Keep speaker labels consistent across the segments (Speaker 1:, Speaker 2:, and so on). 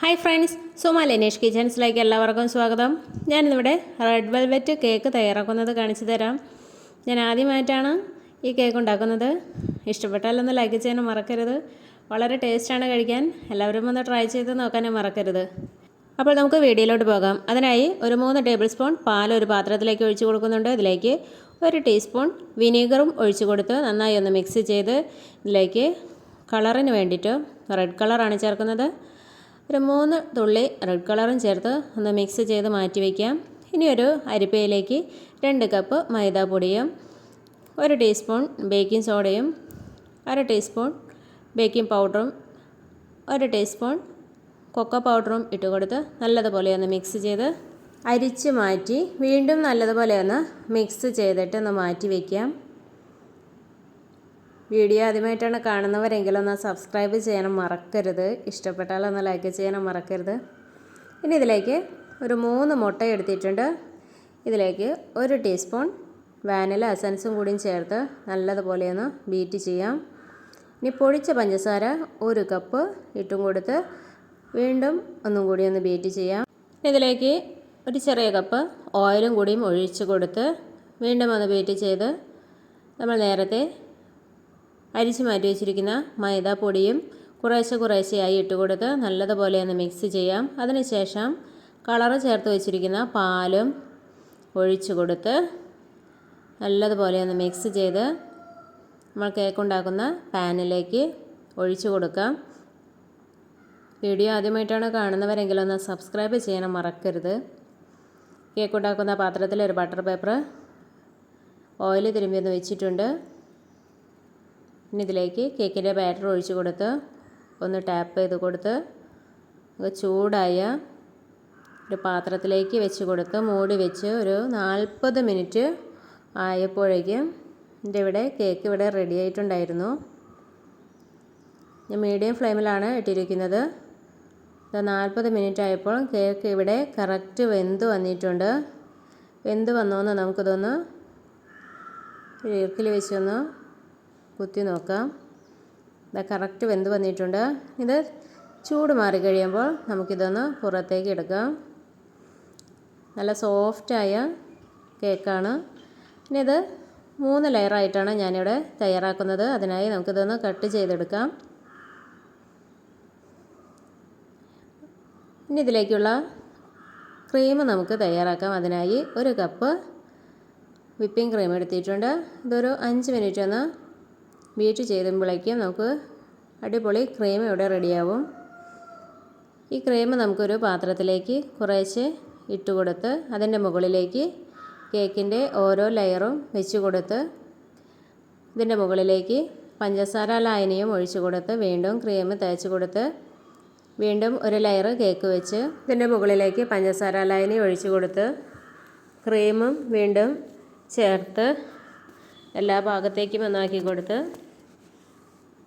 Speaker 1: Hi friends Suma Lenesh കിച്ചൻസിലേക്ക് എല്ലാവർക്കും സ്വാഗതം. ഞാനിന്നിവിടെ റെഡ് വെൽവെറ്റ് കേക്ക് തയ്യാറാക്കുന്നത് കാണിച്ചു തരാം. ഞാൻ ആദ്യമായിട്ടാണ് ഈ കേക്ക് ഉണ്ടാക്കുന്നത്. ഇഷ്ടപ്പെട്ടാലൊന്ന് ലൈക്ക് ചെയ്യാനും മറക്കരുത്. വളരെ ടേസ്റ്റാണ് കഴിക്കാൻ. എല്ലാവരും ഒന്ന് ട്രൈ ചെയ്ത് നോക്കാനും മറക്കരുത്. അപ്പോൾ നമുക്ക് വീഡിയോയിലോട്ട് പോകാം. അതിനായി ഒരു മൂന്ന് ടേബിൾ സ്പൂൺ പാൽ ഒരു പാത്രത്തിലേക്ക് ഒഴിച്ചു കൊടുക്കുന്നുണ്ട്. ഇതിലേക്ക് ഒരു ടീസ്പൂൺ വിനീഗറും ഒഴിച്ചു കൊടുത്ത് നന്നായി ഒന്ന് മിക്സ് ചെയ്ത് ഇതിലേക്ക് കളറിന് വേണ്ടിയിട്ട് റെഡ് കളറാണ് ചേർക്കുന്നത്. ഒരു മൂന്ന് തുള്ളി റെഡ് കളറും ചേർത്ത് ഒന്ന് മിക്സ് ചെയ്ത് മാറ്റി വയ്ക്കാം ഇനി ഒരു അരിപ്പയിലേക്ക് രണ്ട് കപ്പ് മൈദാപ്പൊടിയും ഒരു ടീസ്പൂൺ ബേക്കിംഗ് സോഡയും അര ടീസ്പൂൺ ബേക്കിംഗ് പൗഡറും ഒരു ടീസ്പൂൺ കൊക്കോ പൗഡറും ഇട്ട് കൊടുത്ത് നല്ലതുപോലെ ഒന്ന് മിക്സ് ചെയ്ത് അരിച്ച് മാറ്റി വീണ്ടും നല്ലതുപോലെ ഒന്ന് മിക്സ് ചെയ്തിട്ട് ഒന്ന് മാറ്റി വയ്ക്കാം വീഡിയോ ആദ്യമായിട്ടാണ് കാണുന്നവരെങ്കിൽ ഒന്ന് സബ്സ്ക്രൈബ് ചെയ്യാനും മറക്കരുത്. ഇഷ്ടപ്പെട്ടാൽ ഒന്ന് ലൈക്ക് ചെയ്യാനും മറക്കരുത്. ഇനി ഇതിലേക്ക് ഒരു മൂന്ന് മുട്ട എടുത്തിട്ടുണ്ട്. ഇതിലേക്ക് ഒരു ടീസ്പൂൺ വാനില എസൻസും കൂടിയും ചേർത്ത് നല്ലതുപോലെ ഒന്ന് ബീറ്റ് ചെയ്യാം. ഇനി പൊടിച്ച പഞ്ചസാര ഒരു കപ്പ് ഇട്ടും കൊടുത്ത് വീണ്ടും ഒന്നും കൂടി ഒന്ന് ബീറ്റ് ചെയ്യാം. ഇതിലേക്ക് ഒരു ചെറിയ കപ്പ് ഓയിലും കൂടിയും ഒഴിച്ച് കൊടുത്ത് വീണ്ടും ഒന്ന് ബീറ്റ് ചെയ്ത് നമ്മൾ നേരത്തെ അരിച്ച് മാറ്റി വെച്ചിരിക്കുന്ന മൈദാപ്പൊടിയും കുറേശ്ശെ കുറേശ്ശെയായി ഇട്ട് കൊടുത്ത് നല്ലതുപോലെ ഒന്ന് മിക്സ് ചെയ്യാം. അതിനുശേഷം കളറ് ചേർത്ത് വെച്ചിരിക്കുന്ന പാലും ഒഴിച്ചു കൊടുത്ത് നല്ലതുപോലെ ഒന്ന് മിക്സ് ചെയ്ത് നമ്മൾ കേക്ക് ഉണ്ടാക്കുന്ന പാനിലേക്ക് ഒഴിച്ചു കൊടുക്കാം. വീഡിയോ ആദ്യമായിട്ടാണ് കാണുന്നവരെങ്കിൽ ഒന്ന് സബ്സ്ക്രൈബ് ചെയ്യാൻ മറക്കരുത്. കേക്ക് ഉണ്ടാക്കുന്ന പാത്രത്തിൽ ഒരു ബട്ടർ പേപ്പർ ഓയിൽ തിരുമ്പി ഒന്ന് വെച്ചിട്ടുണ്ട്. ഇതിലേക്ക് കേക്കിന്റെ ബാറ്റർ ഒഴിച്ച് കൊടുത്ത് ഒന്ന് ടാപ്പ് ചെയ്ത് കൊടുത്ത് ചൂടായ ഒരു പാത്രത്തിലേക്ക് വെച്ച് കൊടുത്ത് മൂടി വെച്ച് ഒരു നാൽപ്പത് മിനിറ്റ് ആയപ്പോഴേക്കും എന്റെ ഇവിടെ കേക്ക് ഇവിടെ റെഡി ആയിട്ടുണ്ടായിരുന്നു. ഞാൻ മീഡിയം ഫ്ലെയിമിലാണ് ഇട്ടിരിക്കുന്നത്. നാൽപ്പത് മിനിറ്റ് ആയപ്പോൾ കേക്ക് ഇവിടെ കറക്റ്റ് വെന്ത് വന്നിട്ടുണ്ട്. വെന്ത് വന്നോന്ന് നമുക്കിതൊന്ന് ഇറക്കിൽ വെച്ചൊന്ന് കുത്തി നോക്കാം. ഇത് കറക്റ്റ് വെന്ത് വന്നിട്ടുണ്ട്. ഇത് ചൂട് മാറി കഴിയുമ്പോൾ നമുക്കിതൊന്ന് പുറത്തേക്ക് എടുക്കാം. നല്ല സോഫ്റ്റായ കേക്കാണ് ഇനി ഇത് മൂന്ന് ലെയറായിട്ടാണ് ഞാനിവിടെ തയ്യാറാക്കുന്നത്. അതിനായി നമുക്കിതൊന്ന് കട്ട് ചെയ്തെടുക്കാം. ഇനി ഇതിലേക്കുള്ള ക്രീം നമുക്ക് തയ്യാറാക്കാം. അതിനായി ഒരു കപ്പ് വിപ്പിംഗ് ക്രീം എടുത്തിട്ടുണ്ട്. ഇതൊരു അഞ്ച് മിനിറ്റ് ഒന്ന് ബീറ്റ് ചെയ്യുമ്പോഴേക്കും നമുക്ക് അടിപൊളി ക്രീം ഇവിടെ റെഡിയാവും ഈ ക്രീം നമുക്കൊരു പാത്രത്തിലേക്ക് കുറേശ്ശെ ഇട്ട് കൊടുത്ത് അതിന്റെ മുകളിലേക്ക് കേക്കിന്റെ ഓരോ ലെയറും വെച്ച് കൊടുത്ത് ഇതിന്റെ മുകളിലേക്ക് പഞ്ചസാര ലായനിയും ഒഴിച്ചു കൊടുത്ത് വീണ്ടും ക്രീം തേച്ച് കൊടുത്ത് വീണ്ടും ഒരു ലെയർ കേക്ക് വെച്ച് ഇതിന്റെ മുകളിലേക്ക് പഞ്ചസാര ലായനി ഒഴിച്ചു കൊടുത്ത് ക്രീമും വീണ്ടും ചേർത്ത് എല്ലാ ഭാഗത്തേക്കും ഒന്നാക്കി കൊടുത്ത്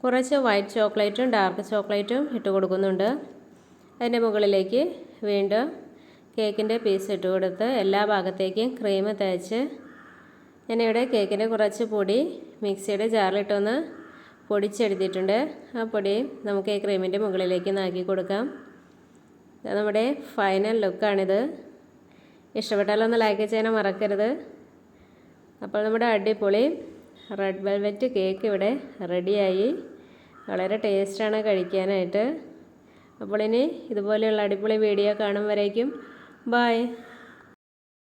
Speaker 1: കുറച്ച് വൈറ്റ് ചോക്ലേറ്റും ഡാർക്ക് ചോക്ലേറ്റും ഇട്ട് കൊടുക്കുന്നുണ്ട്. അതിന്റെ മുകളിലേക്ക് വീണ്ടും കേക്കിന്റെ പീസ് ഇട്ട് കൊടുത്ത് എല്ലാ ഭാഗത്തേക്കും ക്രീം തേച്ച് ഞാനിവിടെ കേക്കിന്റെ കുറച്ച് പൊടി മിക്സിയുടെ ജാറിലിട്ടൊന്ന് പൊടിച്ചെടുത്തിട്ടുണ്ട്. ആ പൊടി നമുക്ക് ഈ ക്രീമിന്റെ മുകളിലേക്ക് നാക്കി കൊടുക്കാം. നമ്മുടെ ഫൈനൽ ലുക്കാണിത് ഇഷ്ടപ്പെട്ടാലൊന്ന് ലൈക്ക് ചെയ്യാൻ മറക്കരുത്. അപ്പോൾ നമ്മുടെ അടിപൊളി റെഡ് വെൽവെറ്റ് കേക്ക് ഇവിടെ റെഡിയായി വളരെ ടേസ്റ്റാണ് കഴിക്കാനായിട്ട്. അപ്പോൾ ഇനി ഇതുപോലെയുള്ള അടിപൊളി വീഡിയോ കാണും വരേക്കും. ബായ്